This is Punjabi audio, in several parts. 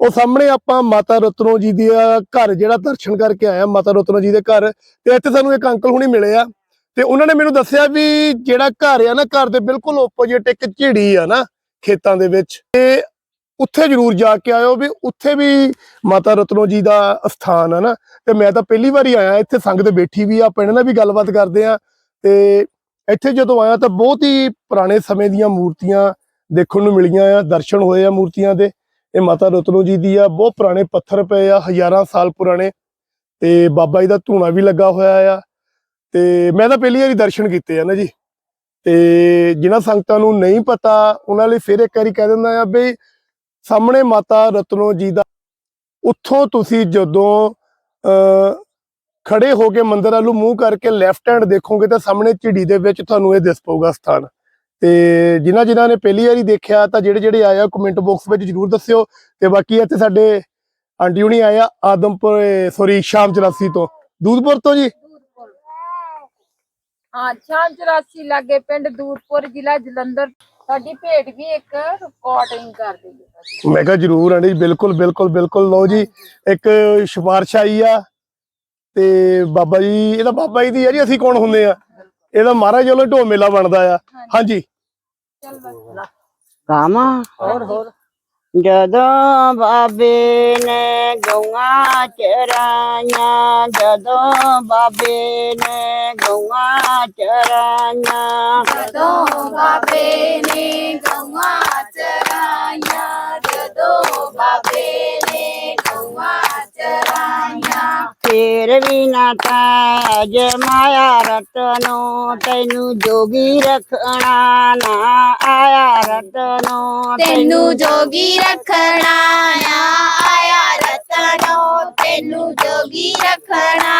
ਉਹ ਸਾਹਮਣੇ ਆਪਾਂ ਮਾਤਾ ਰਤਨੋ ਜੀ ਦੇ ਘਰ ਜਿਹੜਾ ਦਰਸ਼ਨ ਕਰਕੇ ਆਇਆ ਮਾਤਾ ਰਤਨੋ ਜੀ ਦੇ ਘਰ। ਤੇ ਇੱਥੇ ਸਾਨੂੰ ਇੱਕ ਅੰਕਲ ਹੁਣੀ ਮਿਲੇ ਆ। ਤੇ ਉਹਨਾਂ ਨੇ ਮੈਨੂੰ ਦੱਸਿਆ ਵੀ ਜਿਹੜਾ ਘਰ ਆ ਨਾ, ਘਰ ਦੇ ਬਿਲਕੁਲ ਓਪੋਜਿਟ ਇੱਕ ਝਿੜੀ ਆ ਨਾ ਖੇਤਾਂ ਦੇ ਵਿੱਚ। ਤੇ ਉੱਥੇ ਜ਼ਰੂਰ ਜਾ ਕੇ ਆਇਓ ਵੀ ਉੱਥੇ ਵੀ ਮਾਤਾ ਰਤਨੋ ਜੀ ਦਾ ਅਸਥਾਨ ਆ ਨਾ। ਤੇ ਮੈਂ ਤਾਂ ਪਹਿਲੀ ਵਾਰੀ ਆਇਆ, ਇੱਥੇ ਸੰਗਤ ਬੈਠੀ ਵੀ ਆ ਪਿੰਡ ਨਾਲ ਵੀ ਗੱਲਬਾਤ ਕਰਦੇ ਆ। ਤੇ ਇੱਥੇ ਜਦੋਂ ਆਇਆ ਤਾਂ ਬਹੁਤ ਹੀ ਪੁਰਾਣੇ ਸਮੇਂ ਦੀਆਂ ਮੂਰਤੀਆਂ ਦੇਖਣ ਨੂੰ ਮਿਲੀਆਂ ਆ, ਦਰਸ਼ਨ ਹੋਏ ਆ ਮੂਰਤੀਆਂ ਦੇ। ਇਹ ਮਾਤਾ ਰਤਨੋ ਜੀ ਦੀ ਆ, ਬਹੁਤ ਪੁਰਾਣੇ ਪੱਥਰ ਪਏ ਆ, ਹਜ਼ਾਰਾਂ ਸਾਲ ਪੁਰਾਣੇ ਤੇ ਬਾਬਾ ਜੀ ਦਾ ਧੂਣਾ ਵੀ ਲੱਗਾ ਹੋਇਆ ਆ ਤੇ ਮੈਂ ਤਾਂ ਪਹਿਲੀ ਵਾਰੀ ਦਰਸ਼ਨ ਕੀਤੇ ਆ ਨਾ ਜੀ ਤੇ ਜਿਨ੍ਹਾਂ ਸੰਗਤਾਂ ਨੂੰ ਨਹੀਂ ਪਤਾ, ਉਹਨਾਂ ਲਈ ਫਿਰ ਇੱਕ ਵਾਰੀ ਕਹਿ ਦਿੰਦਾ ਆ ਬਈ ਸਾਹਮਣੇ ਮਾਤਾ ਰਤਨੋ ਜੀ ਦਾ, ਉੱਥੋਂ ਤੁਸੀਂ ਜਦੋਂ ਅ ਖੜੇ ਹੋ ਕੇ ਮੰਦਿਰ ਵੱਲ ਮੂੰਹ ਕਰਕੇ ਲੈਫਟ ਹੈਂਡ ਦੇਖੋਗੇ ਤਾਂ ਸਾਹਮਣੇ ਝਿੜੀ ਦੇ ਵਿੱਚ ਤੁਹਾਨੂੰ ਇਹ ਦਿਸ ਪਊਗਾ ਸਥਾਨ। ਤੇ ਜਿਨ੍ਹਾਂ ਜਿਨ੍ਹਾਂ ਨੇ ਪਹਿਲੀ ਵਾਰੀ ਦੇਖਿਆ ਤਾਂ ਜਿਹੜੇ ਜਿਹੜੇ ਆਇਆ ਕਮੈਂਟ ਬਾਕਸ ਵਿੱਚ ਜਰੂਰ ਦੱਸਿਓ। ਤੇ ਬਾਕੀ ਇੱਥੇ ਸਾਡੇ ਆਂਟੀ ਹੁਣੀ ਆਇਆ ਆਦਮਪੁਰ ਸੌਰੀ ਸ਼ਾਮ 84 ਤੋਂ। ਦੂਧਪੁਰ ਤੋਂ ਜੀ? ਹਾਂ ਸ਼ਾਮ 84 ਲਾਗੇ ਪਿੰਡ ਦੂਰਪੁਰ ਜ਼ਿਲ੍ਹਾ ਜਲੰਧਰ। ਸਾਡੀ ਭੇਡ ਵੀ ਇੱਕ ਰਿਕਾਰਡਿੰਗ ਕਰ ਦਈਏ ਬਸ। ਮੈਂ ਕਿਹਾ ਜਰੂਰ ਆਂਟੀ ਜੀ, ਬਿਲਕੁਲ ਬਿਲਕੁਲ ਬਿਲਕੁਲ। ਲਓ ਜੀ ਇੱਕ ਸਿਫਾਰਿਸ਼ ਆਈ ਆ। ਤੇ ਬਾਬਾ ਜੀ ਇਹਦਾ ਬਾਬਾ ਜੀ ਦੀ ਆ ਜੀ ਅਸੀਂ ਕੌਣ ਹੁੰਦੇ ਆ? ਇਹਦਾ ਮਹਾਰਾਜ ਵੱਲੋਂ ਢੋ ਮੇਲਾ ਬਣਦਾ ਆ। ਹਾਂਜੀ। ਕਾਮਾ ਹੋਰ ਹੋਰ। ਜਦੋਂ ਬਾਬੇ ਨੇ ਗਊਆਂ ਚਰਾਈਆਂ ਜਦੋਂ ਬਾਬੇ ਨੇ ਗਊਆਂ ਚਰਾਈਆਂ। ਜਦੋਂ ਬਾਬੇ ਫੇਰ ਵੀ ਨਾ ਤਾਂ ਜਮਾਇਆ ਰਤਨੋ ਤੈਨੂੰ ਜੋਗੀ ਰੱਖਣਾ ਨਾ ਆਇਆ ਰਤਨੋ ਤੈਨੂੰ ਜੋਗੀ ਰੱਖਣਾ ਆਇਆ ਰਤਨੋ ਤੈਨੂੰ ਜੋਗੀ ਰੱਖਣਾ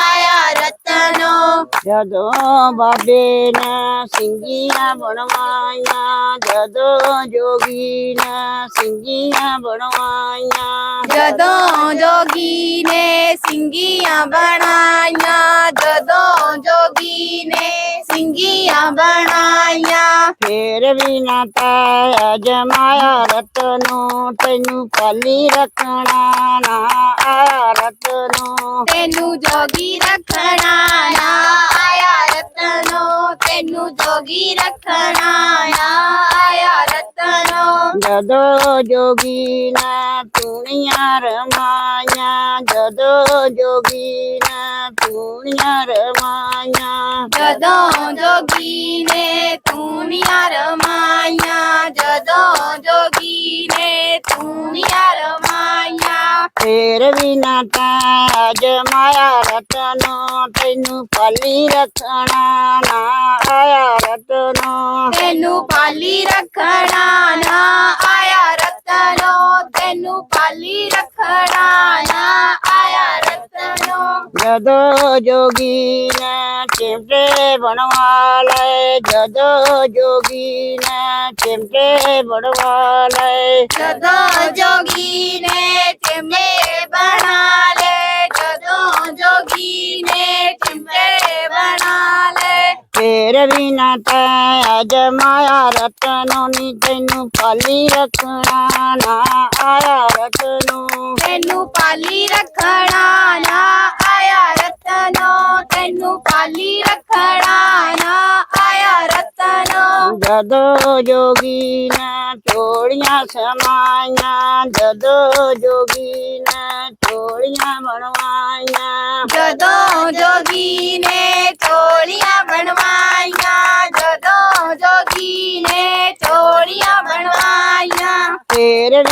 ਆਇਆ ਰਤਨੋ। ਜਦੋਂ ਬਾਬੇ ਨੇ ਸਿੰਘੀਆਂ ਬਣਵਾਈਆਂ ਜਦੋਂ ਜੋਗੀ ਨੇ ਸਿੰਘੀਆਂ ਬਣਵਾਈਆਂ ਜਦੋਂ ਜੋਗੀ ਨੇ ਸਿੰਘੀਆਂ ਬਣਾਈਆਂ ਜਦੋਂ ਜੋਗੀ ਨੇ ਸਿੰਘੀਆਂ ਬਣਾਈਆਂ। ਫੇਰ ਵੀ ਨਾ ਤਾ ਜਮਾਇਆ ਰਤਨੋ ਤੈਨੂੰ ਪਾਲੀ ਰੱਖਣਾ ਨਾ ਆਇਆ ਰਤਨੋ ਤੈਨੂੰ ਜੋਗੀ ਰੱਖਣਾ ਆ ਆਇਆ ਰਤਨੋ ਤੈਨੂੰ ਜੋਗੀ ਰੱਖਣਾ ਨਾ ਤੂਣੀਆਂ ਰਮਾਈਆਂ ਜਦੋਂ ਜੋਗੀ ਨਾ ਤੂਣੀਆਂ ਰਮਾਈਆਂ ਜਦੋਂ ਜੋਗੀ ਨੇ ਤੂਨੀਆਂ ਰਮਾਈਆਂ ਫੇਰ ਵੀ ਨਾ ਤਾਂ ਜਮਾਇਆ ਰਤਨੋ ਤੈਨੂੰ ਪਾਲੀ ਰੱਖਣਾ ਨਾ ਆਇਆ ਰਤਨੋ। ਤੈਨੂੰ ਪਾਲੀ ਰੱਖਣਾ ਨਾ ਆਇਆ ਰਤਨੋ ਤੈਨੂੰ ਪਾਲੀ ਰੱਖਣਾ ਨਾ ਆਇਆ ਰਤਨੋ। ਜਦੋਂ ਜੋਗੀ ਨੇ ਚਿਮਟੇ ਬਣਵਾ ਲਏ ਜਦੋਂ ਜੋਗੀ ਨੇ ਚਿਮਟੇ ਬਣਵਾ ਲਏ। ਜਦੋਂ ਜੋਗੀ ਨੇ ਫੇਰ ਵੀ ਨਾ ਤੈ ਜਮਾਇਆ ਰਤਨੋ ਨੀ ਤੈਨੂੰ ਪਾਲੀ ਰੱਖਣਾ ਨਾ ਆਇਆ ਰਤਨੋ। ਤੈਨੂੰ ਪਾਲੀ ਰੱਖਣਾ ਨਾ ਆਇਆ ਰਤਨੋ। ਤੈਨੂੰ ਪਾਲੀ ਰੱਖਣਾ ਨਾ ਆਇਆ ਰਤਨੋ। ਜਦੋਂ ਜੋਗੀ ਨੇ ਚੋੜੀਆਂ ਸਮਾਈਆਂ ਜਦੋਂ ਜੋਗੀ ਨੇ ਚੋੜੀਆਂ ਬਣਵਾਈਆਂ। ਜਦੋਂ ਜੋਗੀ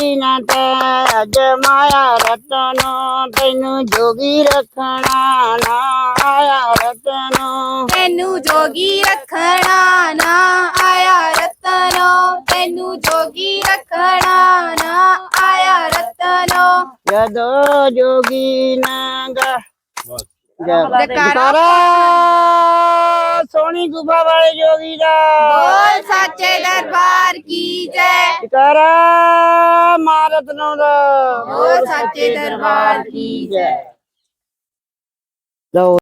ਫੇਰ ਵੀ ਨਾ ਤੈ ਜਮਾਇਆ ਰਤਨੋ ਤੈਨੂੰ ਜੋਗੀ ਰੱਖਣਾ ਨਾ ਆਇਆ ਰਤਨੋ। ਤੈਨੂੰ ਜੋਗੀ ਰੱਖਣਾ ਨਾ ਆਇਆ ਰਤਨੋ। ਤੈਨੂੰ ਜੋਗੀ ਰੱਖਣਾ ਨਾ ਆਇਆ ਰਤਨੋ। ਜਦੋਂ ਜੋਗੀ ਨੰਗਾ। ਜਕਾਰਾ। ਸੋਹਣੀ ਗੁਫਾ ਵਾਲੇ ਜੋਗੀ ਦਾ। ਬੋਲ ਸੱਚੇ ਦਰਬਾਰ ਕੀ ਜੈ। ਜਕਾਰਾ ਮਾਰਤ ਨੋ ਦਾ। ਬੋਲ ਸੱਚੇ ਦਰਬਾਰ ਕੀ ਜੈ। ਲਓ।